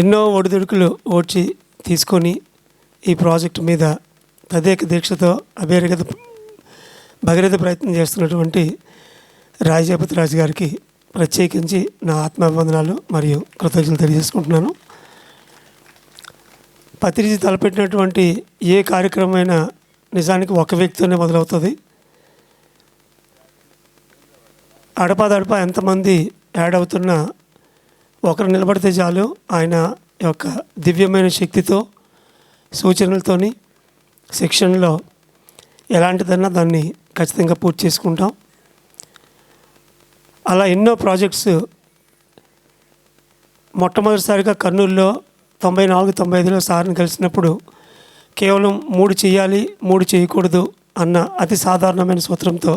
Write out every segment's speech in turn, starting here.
ఎన్నో ఒడిదుడుకులు ఓడ్చి తీసుకొని ఈ ప్రాజెక్టు మీద తదేక దీక్షతో అభేరగత భగీరథ ప్రయత్నం చేస్తున్నటువంటి రాజపతి రాజు గారికి ప్రత్యేకించి నా ఆత్మాభివందనాలు మరియు కృతజ్ఞతలు తెలియజేసుకుంటున్నాను. పత్రిజీ తలపెట్టినటువంటి ఏ కార్యక్రమమైనా నిజానికి ఒక వ్యక్తితోనే మొదలవుతుంది. అడపాదడప ఎంతమంది యాడ్ అవుతున్నా ఒకరు నిలబడితే చాలు ఆయన యొక్క దివ్యమైన శక్తితో సూచనలతోని శిక్షణలో ఎలాంటిదన్నా దాన్ని ఖచ్చితంగా పూర్తి చేసుకుంటాం. అలా ఎన్నో ప్రాజెక్ట్స్ మొట్టమొదటిసారిగా కర్నూలులో తొంభై నాలుగు తొంభై ఐదులో సార్ని కలిసినప్పుడు కేవలం మూడు చేయాలి మూడు చేయకూడదు అన్న అతి సాధారణమైన సూత్రంతో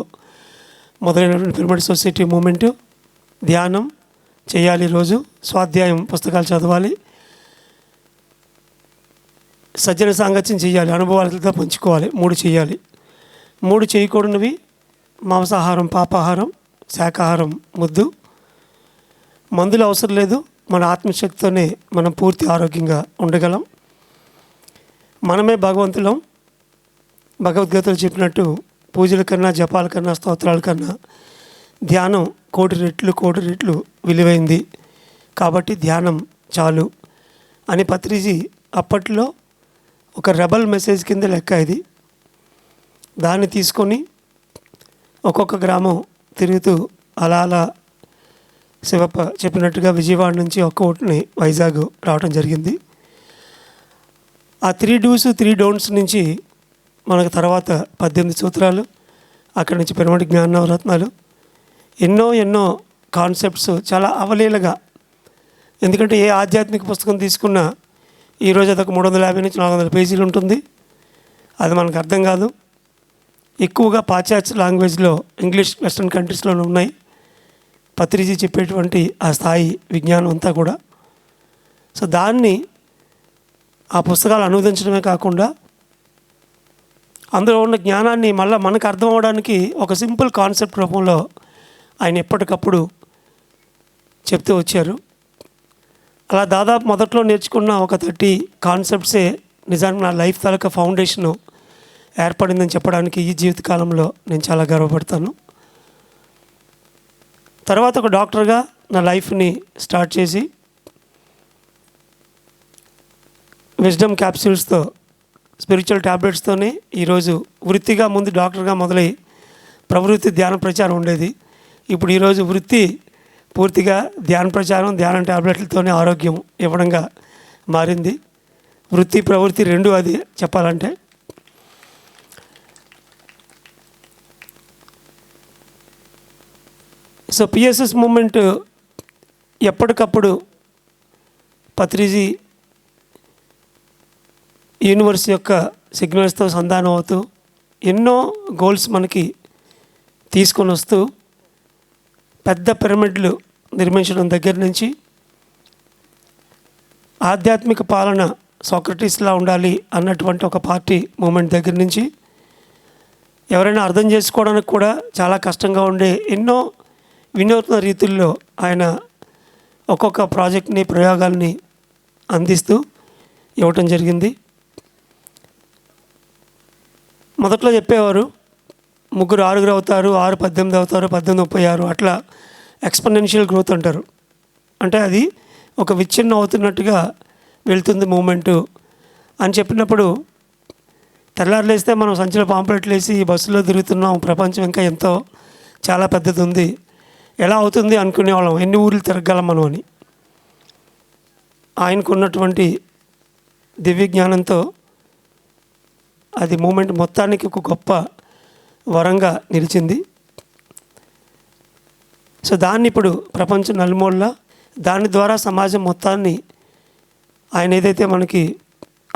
మొదలైనటువంటి పిరమిడ్ సొసైటీ మూమెంట్ ధ్యానం చేయాలి రోజు స్వాధ్యాయం పుస్తకాలు చదవాలి. సజ్జన సాంగత్యం చేయాలి. అనుభవాలతో పంచుకోవాలి. మూడు చేయాలి. మూడు చేయకూడనివి మాంసాహారం పాపాహారం శాకాహారం ముద్దు. మందులు అవసరం లేదు. మన ఆత్మశక్తితోనే మనం పూర్తి ఆరోగ్యంగా ఉండగలం. మనమే భగవంతులం. భగవద్గీతలో చెప్పినట్టు పూజల కన్నా జపాల కన్నా స్తోత్రాల కన్నా ధ్యానం కోటి రెట్లు కోటి రెట్లు విలువైంది. కాబట్టి ధ్యానం చాలు అని పత్రిజీ అప్పట్లో ఒక రెబల్ మెసేజ్ కింద లెక్క ఇది. దాన్ని తీసుకొని ఒక్కొక్క గ్రామం తిరుగుతూ అలా అలా శివప్ప చెప్పినట్టుగా విజయవాడ నుంచి ఒక్క ఓటుని వైజాగ్ రావడం జరిగింది. ఆ త్రీ డూస్ త్రీ డోన్స్ నుంచి మనకు తర్వాత పద్దెనిమిది సూత్రాలు అక్కడి నుంచి పిరమిడ్ జ్ఞాన నవరత్నాలు ఎన్నో ఎన్నో కాన్సెప్ట్స్ చాలా అవలీలగా. ఎందుకంటే ఏ ఆధ్యాత్మిక పుస్తకం తీసుకున్నా ఈరోజు అదొక మూడు వందల యాభై నుంచి నాలుగు వందల పేజీలు ఉంటుంది. అది మనకు అర్థం కాదు. ఎక్కువగా పాశ్చాత్య లాంగ్వేజ్లో ఇంగ్లీష్ వెస్ట్రన్ కంట్రీస్లోనే ఉన్నాయి. పత్రిజీ చెప్పేటువంటి ఆ స్థాయి విజ్ఞానం అంతా కూడా. సో దాన్ని ఆ పుస్తకాలు అనువదించడమే కాకుండా అందులో ఉన్న జ్ఞానాన్ని మళ్ళీ మనకు అర్థం అవడానికి ఒక సింపుల్ కాన్సెప్ట్ రూపంలో ఆయన ఎప్పటికప్పుడు చెప్తూ వచ్చారు. అలా దాదాపు మొదట్లో నేర్చుకున్న ఒక థర్టీ కాన్సెప్ట్సే నిజానికి నా లైఫ్ తాలూకా ఫౌండేషను ఏర్పడిందని చెప్పడానికి ఈ జీవితకాలంలో నేను చాలా గర్వపడతాను. తర్వాత ఒక డాక్టర్గా నా లైఫ్ని స్టార్ట్ చేసి విజ్డమ్ క్యాప్సూల్స్తో స్పిరిచువల్ ట్యాబ్లెట్స్తోనే ఈరోజు వృత్తిగా ముందు డాక్టర్గా మొదలై ప్రవృత్తి ధ్యాన ప్రచారం ఉండేది. ఇప్పుడు ఈరోజు వృత్తి పూర్తిగా ధ్యాన ప్రచారం ధ్యానం ట్యాబ్లెట్లతోనే ఆరోగ్యం ఇవ్వడంగా మారింది. వృత్తి ప్రవృత్తి రెండు అది చెప్పాలంటే. సో పిఎస్ఎస్ మూమెంట్ ఎప్పటికప్పుడు పత్రిజీ యూనివర్స్ యొక్క సిగ్నల్స్తో సంధానం అవుతూ ఎన్నో గోల్స్ మనకి తీసుకొని వస్తూ పెద్ద పిరమిడ్లు నిర్మించడం దగ్గర నుంచి ఆధ్యాత్మిక పాలన సాక్రటీస్లా ఉండాలి అన్నటువంటి ఒక పార్టీ మూమెంట్ దగ్గర నుంచి ఎవరైనా అర్థం చేసుకోవడానికి కూడా చాలా కష్టంగా ఉండే ఎన్నో వినూత్న రీతుల్లో ఆయన ఒక్కొక్క ప్రాజెక్ట్ని ప్రయోగాల్ని అందిస్తూ ఇవ్వటం జరిగింది. మొదట్లో చెప్పేవారు ముగ్గురు ఆరుగురు అవుతారు ఆరు పద్దెనిమిది అవుతారు పద్దెనిమిది ముప్పై ఆరు అట్లా ఎక్స్పనెన్షియల్ గ్రోత్ అంటారు. అంటే అది ఒక విచ్ఛిన్నం అవుతున్నట్టుగా వెళ్తుంది మూమెంటు అని చెప్పినప్పుడు తెల్లారులేస్తే మనం సంచిలో పాంప్లెట్లు వేసి ఈ బస్సులో తిరుగుతున్నాం ప్రపంచం ఇంకా ఎంతో చాలా పెద్దది ఉంది ఎలా అవుతుంది అనుకునేవాళ్ళం ఎన్ని ఊర్లు తిరగలం మనం అని. ఆయనకు ఉన్నటువంటి దివ్య జ్ఞానంతో అది మూమెంట్ మొత్తానికి ఒక గొప్ప వరంగా నిలిచింది. సో దాన్ని ఇప్పుడు ప్రపంచం నలుమూలల దాని ద్వారా సమాజం మొత్తాన్ని ఆయన ఏదైతే మనకి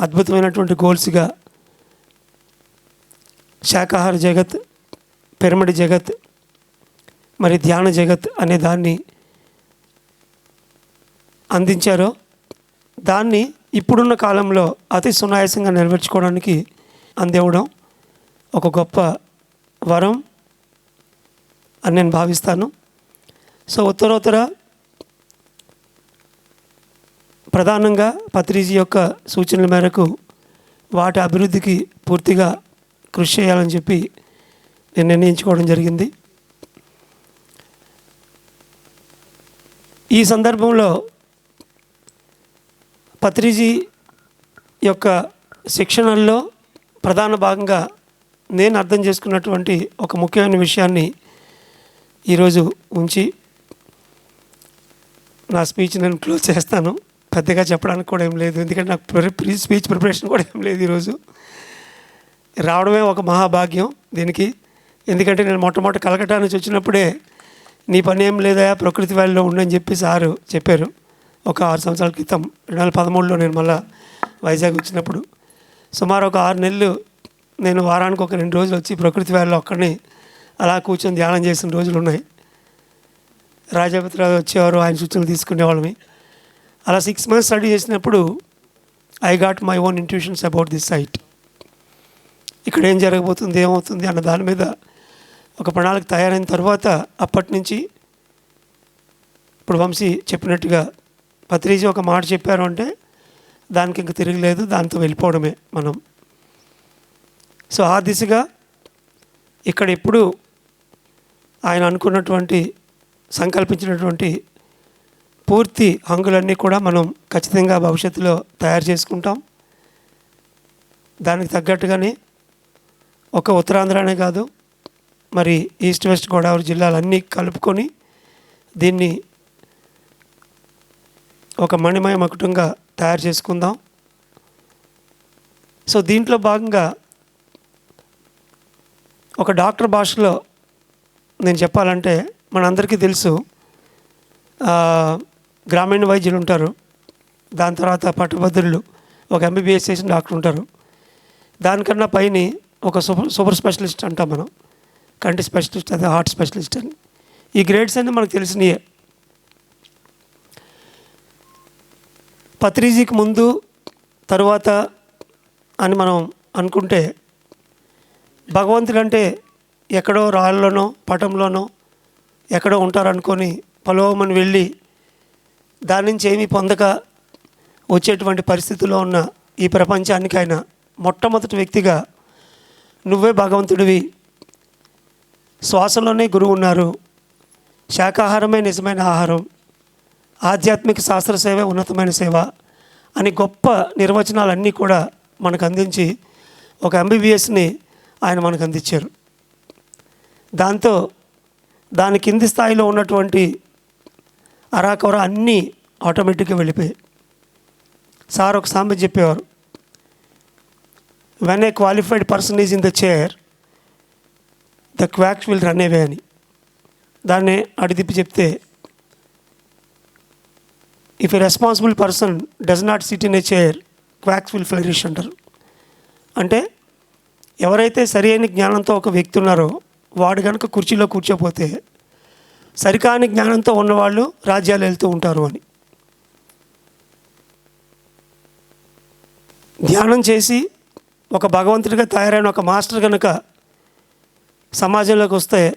అద్భుతమైనటువంటి గోల్స్గా శాకాహార జగత్ పిరమిడ్ జగత్ మరి ధ్యాన జగత్ అనే దాన్ని అందించారో దాన్ని ఇప్పుడున్న కాలంలో అతి సునాయాసంగా నెరవేర్చుకోవడానికి అందివ్వడం ఒక గొప్ప వరం అని నేను భావిస్తాను. సో ఉత్తరోత్తర ప్రధానంగా పత్రిజీ యొక్క సూచనల మేరకు వాటి అభివృద్ధికి పూర్తిగా కృషి చేయాలని చెప్పి నేను నిర్ణయించుకోవడం జరిగింది. ఈ సందర్భంలో పత్రిజీ యొక్క శిక్షణల్లో ప్రధాన భాగంగా నేను అర్థం చేసుకున్నటువంటి ఒక ముఖ్యమైన విషయాన్ని ఈరోజు ఉంచి నా స్పీచ్ నేను క్లోజ్ చేస్తాను. పెద్దగా చెప్పడానికి కూడా ఏం లేదు. ఎందుకంటే నాకు ప్రీ స్పీచ్ ప్రిపరేషన్ కూడా ఏం లేదు ఈరోజు. రావడమే ఒక మహాభాగ్యం దీనికి. ఎందుకంటే నేను మొట్టమొదటి కలకటా నుంచి వచ్చినప్పుడే నీ పని ఏం లేదా ప్రకృతి వ్యాలీలో ఉండని చెప్పి సారు చెప్పారు. ఒక ఆరు సంవత్సరాల క్రితం రెండు వేల పదమూడులో నేను మళ్ళీ వైజాగ్ వచ్చినప్పుడు. సుమారు ఒక ఆరు నెలలు నేను వారానికి ఒక రెండు రోజులు వచ్చి ప్రకృతి వ్యాలీలో ఒక్కడిని అలా కూర్చొని ధ్యానం చేసిన రోజులు ఉన్నాయి. రాజాపతిరావు వచ్చేవారు ఆయన సూచనలు తీసుకునేవాళ్ళమి అలా సిక్స్ మంత్స్ స్టడీ చేసినప్పుడు I got my own intuitions about this site ఇక్కడ ఏం జరగబోతుంది ఏమవుతుంది అన్న దాని మీద ఒక ప్రణాళిక తయారైన తర్వాత అప్పటి నుంచి ఇప్పుడు వంశీ చెప్పినట్టుగా పత్రిజీ ఒక మాట చెప్పారు అంటే దానికి ఇంక తిరగలేదు దాంతో వెళ్ళిపోవడమే మనం. సో ఆ దిశగా ఇక్కడ ఎప్పుడు ఆయన అనుకున్నటువంటి సంకల్పించినటువంటి పూర్తి హంగులన్నీ కూడా మనం ఖచ్చితంగా భవిష్యత్తులో తయారు చేసుకుంటాం. దానికి తగ్గట్టుగానే ఒక ఉత్తరాంధ్రనే కాదు మరి ఈస్ట్ వెస్ట్ గోదావరి జిల్లాలన్నీ కలుపుకొని దీన్ని ఒక మణిమయ మకుటంగా తయారు చేసుకుందాం. సో దీంట్లో భాగంగా ఒక డాక్టర్ భాషలో నేను చెప్పాలంటే మనందరికీ తెలుసు గ్రామీణ వైద్యులు ఉంటారు. దాని తర్వాత పట్టభద్రులు ఒక ఎంబీబీఎస్ చేసిన డాక్టర్ ఉంటారు. దానికన్నా పైన ఒక సూపర్ సూపర్ స్పెషలిస్ట్ అంటాం మనం. కంటి స్పెషలిస్ట్ అదే హార్ట్ స్పెషలిస్ట్ అని. ఈ గ్రేడ్స్ అన్నీ మనకు తెలిసినయే. పత్రిజీకి ముందు తరువాత అని మనం అనుకుంటే భగవంతుడు అంటే ఎక్కడో రాళ్ళలోనో పటంలోనో ఎక్కడో ఉంటారనుకొని పొలవమని వెళ్ళి దాని నుంచి ఏమీ పొందక వచ్చేటువంటి పరిస్థితిలో ఉన్న ఈ ప్రపంచానికి ఆయన మొట్టమొదటి వ్యక్తిగా నువ్వే భగవంతుడివి. శ్వాసలోనే గురువు ఉన్నారు. శాకాహారమే నిజమైన ఆహారం. ఆధ్యాత్మిక శాస్త్ర సేవ ఉన్నతమైన సేవ అని గొప్ప నిర్వచనాలన్నీ కూడా మనకు అందించి ఒక ఎంబీబీఎస్ని ఆయన మనకు అందించారు. దాంతో దాని కింది స్థాయిలో ఉన్నటువంటి అరాకొర అన్నీ ఆటోమేటిక్గా వెళ్ళిపోయాయి. సార్ ఒక సామెత చెప్పేవారు. When a qualified person is in the chair the quacks will run away అని. దాన్ని అడిదిప్పి చెప్తే if a responsible person does not sit in a chair quacks will flourish అంటారు. అంటే ఎవరైతే సరి అయిన జ్ఞానంతో ఒక వ్యక్తి ఉన్నారో వాడు కనుక కుర్చీలో కూర్చోపోతే సరికాని జ్ఞానంతో ఉన్నవాళ్ళు రాజ్యాలు వెళ్తూ ఉంటారు అని. ధ్యానం చేసి ఒక భగవంతుడిగా తయారైన ఒక మాస్టర్ కనుక సమాజంలోకి వస్తే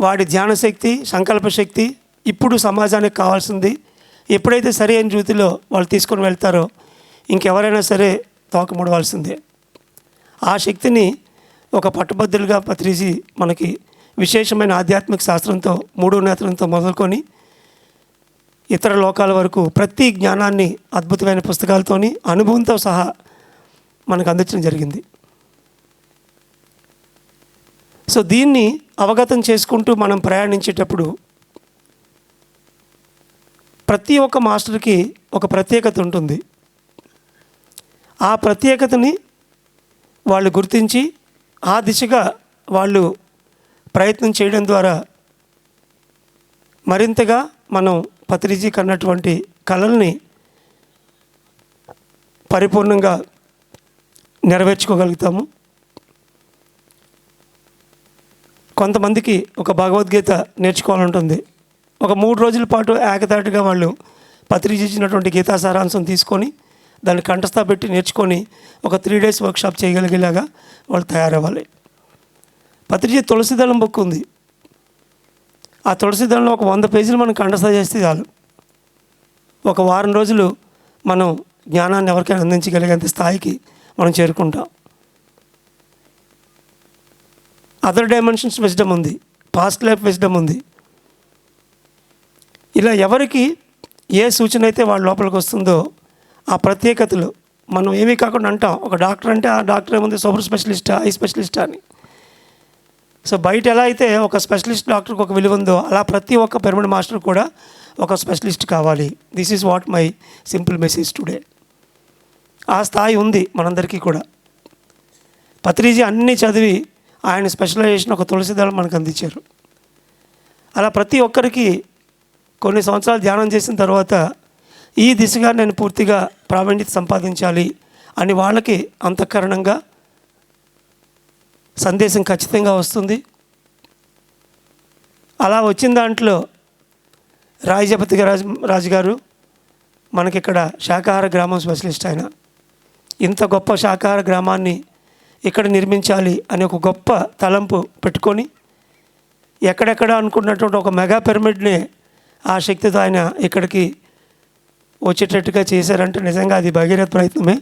వాడి ధ్యాన శక్తి సంకల్ప శక్తి ఇప్పుడు సమాజానికి కావాల్సింది. ఎప్పుడైతే సరి అయిన రీతిలో వాళ్ళు తీసుకొని వెళ్తారో ఇంకెవరైనా సరే తోకముడవలసిందే ఆ శక్తిని ఒక పట్టుబద్దులుగా పత్రిసి మనకి విశేషమైన ఆధ్యాత్మిక శాస్త్రంతో మూడు నేత్రంతో మొదలుకొని ఇతర లోకాల వరకు ప్రతి జ్ఞానాన్ని అద్భుతమైన పుస్తకాలతోని అనుభవంతో సహా మనకు అందించడం జరిగింది. సో దీన్ని అవగతం చేసుకుంటూ మనం ప్రయాణించేటప్పుడు ప్రతి ఒక్క మాస్టర్కి ఒక ప్రత్యేకత ఉంటుంది. ఆ ప్రత్యేకతని వాళ్ళు గుర్తించి ఆ దిశగా వాళ్ళు ప్రయత్నం చేయడం ద్వారా మరింతగా మనం పత్రిజీ కన్నటువంటి కళల్ని పరిపూర్ణంగా నెరవేర్చుకోగలుగుతాము. కొంతమందికి ఒక భగవద్గీత నేర్చుకోవాలంటుంది. ఒక మూడు రోజుల పాటు ఏకతాటిగా వాళ్ళు పత్రిక ఇచ్చినటువంటి గీతా సారాంశం తీసుకొని దాన్ని కంఠస్థ పెట్టి నేర్చుకొని ఒక త్రీ డేస్ వర్క్షాప్ చేయగలిగేలాగా వాళ్ళు తయారవ్వాలి. పత్రిజీ తులసిదళం బుక్ ఉంది. ఆ తులసిదళంలో ఒక వంద పేజీలు మనం కంఠస్థ చేస్తే చాలు. ఒక వారం రోజులు మనం జ్ఞానాన్ని ఎవరికైనా అందించగలిగేంత స్థాయికి మనం చేరుకుంటాం. అదర్ డైమెన్షన్స్ విజ్డమ్ ఉంది. పాస్ట్ లైఫ్ విజ్డమ్ ఉంది. ఇలా ఎవరికి ఏ సూచన అయితే వాళ్ళ లోపలికి వస్తుందో ఆ ప్రత్యేకతలు మనం ఏమీ కాకుండా అంటాం. ఒక డాక్టర్ అంటే ఆ డాక్టర్ ఏముంది సూపర్ స్పెషలిస్టా ఐ స్పెషలిస్టా అని. సో బయట ఎలా అయితే ఒక స్పెషలిస్ట్ డాక్టర్కి ఒక విలువ ఉందో అలా ప్రతి ఒక్క పిరమిడ్ మాస్టర్ కూడా ఒక స్పెషలిస్ట్ కావాలి. This is what my simple message today ఆ స్థాయి ఉంది మనందరికీ కూడా. పత్రిజీ అన్నీ చదివి ఆయన స్పెషలైజేషన్ ఒక తులసిదళం మనకు అందించారు. అలా ప్రతి ఒక్కరికి కొన్ని సంవత్సరాలు ధ్యానం చేసిన తర్వాత ఈ దిశగా నేను పూర్తిగా ప్రావీణ్యత సంపాదించాలి అని వాళ్ళకి అంతఃకరణంగా సందేశం ఖచ్చితంగా వస్తుంది. అలా వచ్చిన దాంట్లో రాయజపతి రాజు రాజు గారు మనకిక్కడ శాకాహార గ్రామం స్పెషలిస్ట్ ఆయన. ఇంత గొప్ప శాకాహార గ్రామాన్ని ఇక్కడ నిర్మించాలి అనే ఒక గొప్ప తలంపు పెట్టుకొని ఎక్కడెక్కడ అనుకున్నటువంటి ఒక మెగా పిరమిడ్ని ఆ శక్తితో ఆయన ఇక్కడికి వచ్చేటట్టుగా చేశారంటే నిజంగా అది భగీరథ ప్రయత్నమే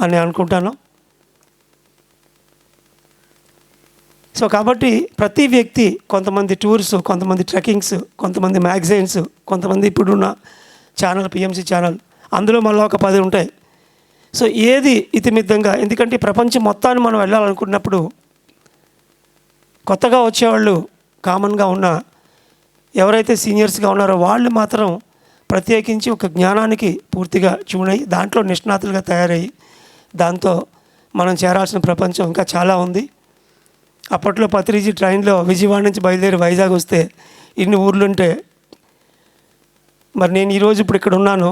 అని అనుకుంటాను. సో కాబట్టి ప్రతి వ్యక్తి కొంతమంది టూర్స్ కొంతమంది ట్రెక్కింగ్స్ కొంతమంది మ్యాగజైన్స్ కొంతమంది ఇప్పుడున్న ఛానల్ పిఎంసి ఛానల్ అందులో మళ్ళీ ఒక పది ఉంటాయి. సో ఏది ఇతిమిద్దంగా ఎందుకంటే ప్రపంచం మొత్తాన్ని మనం వెళ్ళాలనుకున్నప్పుడు కొత్తగా వచ్చేవాళ్ళు కామన్గా ఉన్న ఎవరైతే సీనియర్స్గా ఉన్నారో వాళ్ళు మాత్రం ప్రత్యేకించి ఒక జ్ఞానానికి పూర్తిగా చూడయి దాంట్లో నిష్ణాతులుగా తయారయ్యి దాంతో మనం చేరాల్సిన ప్రపంచం ఇంకా చాలా ఉంది. అప్పట్లో పత్రిజీ ట్రైన్లో విజయవాడ నుంచి బయలుదేరి వైజాగ్ వస్తే ఇన్ని ఊర్లుంటే మరి నేను ఈరోజు ఇప్పుడు ఇక్కడ ఉన్నాను.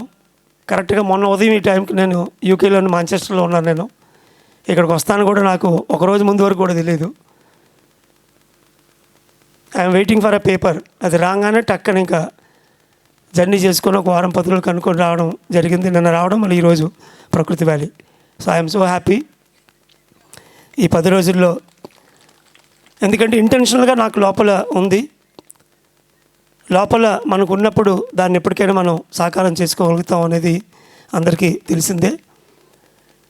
కరెక్ట్గా మొన్న ఉదయం ఈ టైంకి నేను యూకేలోని మాంచెస్టర్లో ఉన్నాను నేను. ఇక్కడికి వస్తాను కూడా నాకు ఒక రోజు ముందు వరకు కూడా తెలియదు I'm waiting for a paper. అది రాగానే టక్కన ఇంకా జర్నీ చేసుకొని ఒక వారం పది రోజులు కనుక్కొని రావడం జరిగింది. నిన్న రావడం మళ్ళీ ఈరోజు Prakriti valley. So I'm so happy ఈ పది రోజుల్లో ఎందుకంటే ఇంటెన్షనల్గా నాకు లోపల ఉంది. లోపల మనకు ఉన్నప్పుడు దాన్ని ఎప్పటికైనా మనం సాకారం చేసుకోగలుగుతాం అనేది అందరికీ తెలిసిందే.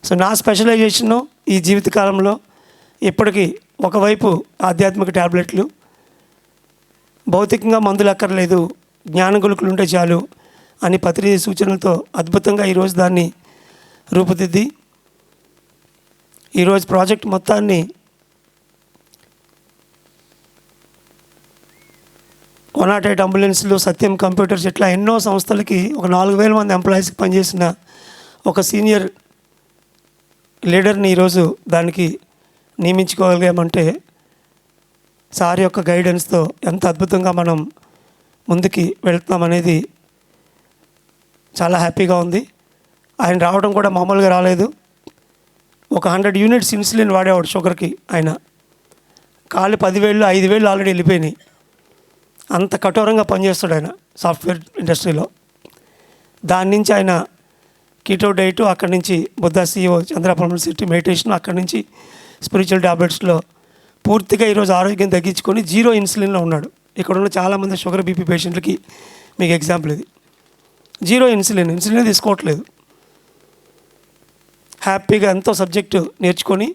సో నా స్పెషలైజేషను ఈ జీవితకాలంలో ఇప్పటికీ ఒకవైపు ఆధ్యాత్మిక ట్యాబ్లెట్లు భౌతికంగా మందులు అక్కర్లేదు జ్ఞాన గులుకులు ఉంటే చాలు అని పత్రిక సూచనలతో అద్భుతంగా ఈరోజు దాన్ని రూపుదిద్ది. ఈరోజు ప్రాజెక్ట్ మొత్తాన్ని వన్ నాట్ ఎయిట్ అంబులెన్స్లు సత్యం కంప్యూటర్స్ ఇట్లా ఎన్నో సంస్థలకి ఒక నాలుగు వేల మంది ఎంప్లాయీస్కి పనిచేసిన ఒక సీనియర్ లీడర్ని ఈరోజు దానికి నియమించుకోగలిగామంటే సార్ యొక్క గైడెన్స్తో ఎంత అద్భుతంగా మనం ముందుకి వెళ్తున్నాం అనేది చాలా హ్యాపీగా ఉంది. ఆయన రావడం కూడా మామూలుగా రాలేదు. ఒక హండ్రెడ్ యూనిట్స్ ఇన్సులిన్ వాడేవాడు షుగర్కి ఆయన. కాలు పదివేలు ఐదు వేలు ఆల్రెడీ వెళ్ళిపోయినాయి. అంత కఠోరంగా పనిచేస్తాడు ఆయన సాఫ్ట్వేర్ ఇండస్ట్రీలో. దాని నుంచి ఆయన కీటో డైట్ అక్కడి నుంచి బుద్ధ సిఇఓ చంద్రపల్మల్ సిటీ మెడిటేషన్ అక్కడి నుంచి స్పిరిచువల్ టాబ్లెట్స్లో పూర్తిగా ఈరోజు ఆరోగ్యం తగ్గించుకొని జీరో ఇన్సులిన్లో ఉన్నాడు. ఇక్కడ ఉన్న చాలామంది షుగర్ బీపీ పేషెంట్లకి మీకు ఎగ్జాంపుల్ ఇది. జీరో ఇన్సులిన్ ఇన్సులిన్ తీసుకోవట్లేదు. హ్యాపీగా ఎంతో సబ్జెక్టు నేర్చుకొని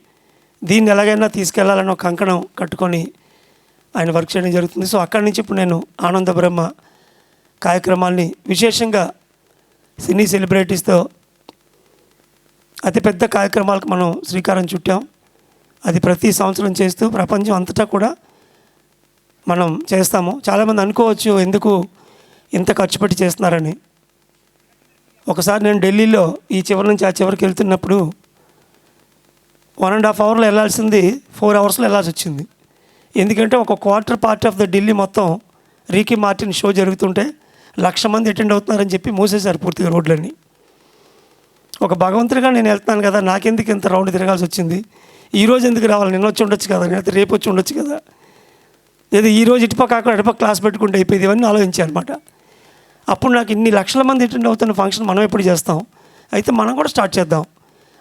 దీన్ని ఎలాగైనా తీసుకెళ్ళాలని ఒక కంకణం కట్టుకొని ఆయన వర్క్ చేయడం జరుగుతుంది. సో అక్కడి నుంచి ఇప్పుడు నేను ఆనంద బ్రహ్మ కార్యక్రమాల్ని విశేషంగా సినీ సెలబ్రిటీస్తో అతిపెద్ద కార్యక్రమాలకు మనం శ్రీకారం చుట్టాం. అది ప్రతి సంవత్సరం చేస్తూ ప్రపంచం అంతటా కూడా మనం చేస్తాము. చాలామంది అనుకోవచ్చు ఎందుకు ఇంత ఖర్చు పెట్టి చేస్తున్నారని. ఒకసారి నేను ఢిల్లీలో ఈ చివరి నుంచి ఆ చివరికి వెళ్తున్నప్పుడు వన్ అండ్ హాఫ్ అవర్లో వెళ్ళాల్సింది ఫోర్ అవర్స్లో వెళ్ళాల్సి వచ్చింది. ఎందుకంటే ఒక quarter part of the Delhi మొత్తం రీకి మార్టిన్ షో జరుగుతుంటే లక్ష మంది అటెండ్ అవుతున్నారని చెప్పి మూసేశారు పూర్తిగా రోడ్లన్నీ. ఒక భగవంతుడిగా నేను వెళ్తున్నాను కదా నాకెందుకు ఇంత రౌండ్ తిరగాల్సి వచ్చింది? ఈ రోజు ఎందుకు రావాలి? నిన్న వచ్చి ఉండొచ్చు కదా నేను రేపు వచ్చి ఉండొచ్చు కదా. లేదా ఈ రోజు ఇటుపక్క అక్కడ ఇటుపక్క క్లాస్ పెట్టుకుంటే అయిపోయింది. ఇవన్నీ ఆలోచించాను అనమాట అప్పుడు నాకు ఇన్ని లక్షల మంది అటెండ్ అవుతున్న ఫంక్షన్ మనం ఎప్పుడు చేస్తాం? అయితే మనం కూడా స్టార్ట్ చేద్దాం.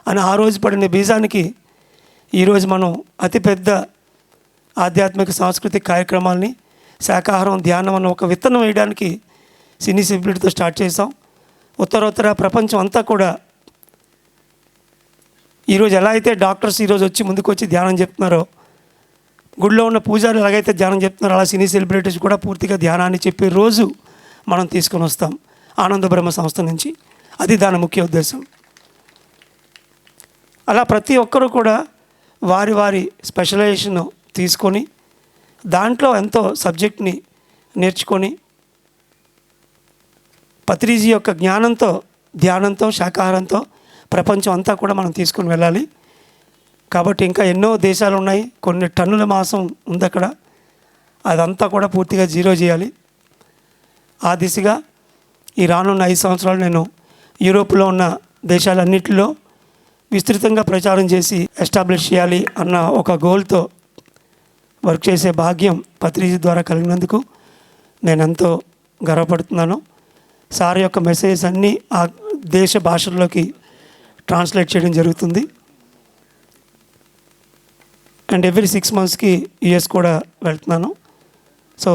అని ఆ రోజు పడిన బీజానికి ఈరోజు మనం అతిపెద్ద ఆధ్యాత్మిక సాంస్కృతిక కార్యక్రమాల్ని శాకాహారం ధ్యానం అన్న ఒక విత్తనం వేయడానికి సినీ సింప్లిటీతో స్టార్ట్ చేసాం ఉత్తరోత్తర ప్రపంచం అంతా కూడా ఈరోజు ఎలా అయితే డాక్టర్స్ ఈరోజు వచ్చి ముందుకు వచ్చి ధ్యానం చెప్తున్నారో గుడిలో ఉన్న పూజారులు ఎలాగైతే ధ్యానం చెప్తున్నారో అలా సినీ సెలబ్రిటీస్ కూడా పూర్తిగా ధ్యానాన్ని చెప్పే రోజు మనం తీసుకొని వస్తాం ఆనంద బ్రహ్మ సంస్థ నుంచి. అది దాని ముఖ్య ఉద్దేశం. అలా ప్రతి ఒక్కరూ కూడా వారి వారి స్పెషలైజేషన్ తీసుకొని దాంట్లో ఎంతో సబ్జెక్ట్ని నేర్చుకొని పత్రిజీ యొక్క జ్ఞానంతో ధ్యానంతో శాకాహారంతో ప్రపంచం అంతా కూడా మనం తీసుకుని వెళ్ళాలి. కాబట్టి ఇంకా ఎన్నో దేశాలు ఉన్నాయి కొన్ని టన్నుల మాంసం ఉంది అక్కడ అదంతా కూడా పూర్తిగా జీరో చేయాలి. ఆ దిశగా ఈ రానున్న ఐదు సంవత్సరాలు నేను యూరోప్లో ఉన్న దేశాలన్నింటిలో విస్తృతంగా ప్రచారం చేసి ఎస్టాబ్లిష్ చేయాలి అన్న ఒక గోల్తో వర్క్ చేసే భాగ్యం పత్రిజీ ద్వారా కలిగినందుకు నేను ఎంతో గర్వపడుతున్నాను. సార్ యొక్క మెసేజ్ అన్నీ ఆ దేశ భాషల్లోకి ట్రాన్స్లేట్ చేయడం జరుగుతుంది. అండ్ ఎవ్రీ సిక్స్ మంత్స్కి యుఎస్ కూడా వెళ్తున్నాను. సో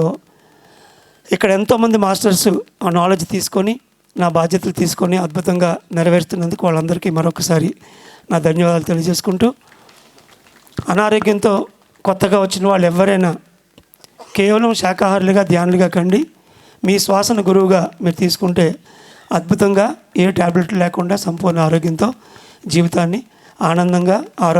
ఇక్కడ ఎంతోమంది మాస్టర్స్ ఆ నాలెడ్జ్ తీసుకొని నా బాధ్యతలు తీసుకొని అద్భుతంగా నెరవేరుస్తున్నందుకు వాళ్ళందరికీ మరొకసారి నా ధన్యవాదాలు తెలియజేసుకుంటూ అనారోగ్యంతో కొత్తగా వచ్చిన వాళ్ళు ఎవరైనా కేవలం శాకాహారులుగా ధ్యానులుగా కండి. మీ శ్వాసను గురువుగా మీరు తీసుకుంటే అద్భుతంగా ఏ ట్యాబ్లెట్ లేకుండా సంపూర్ణ ఆరోగ్యంతో జీవితాన్ని ఆనందంగా ఆరోగ్య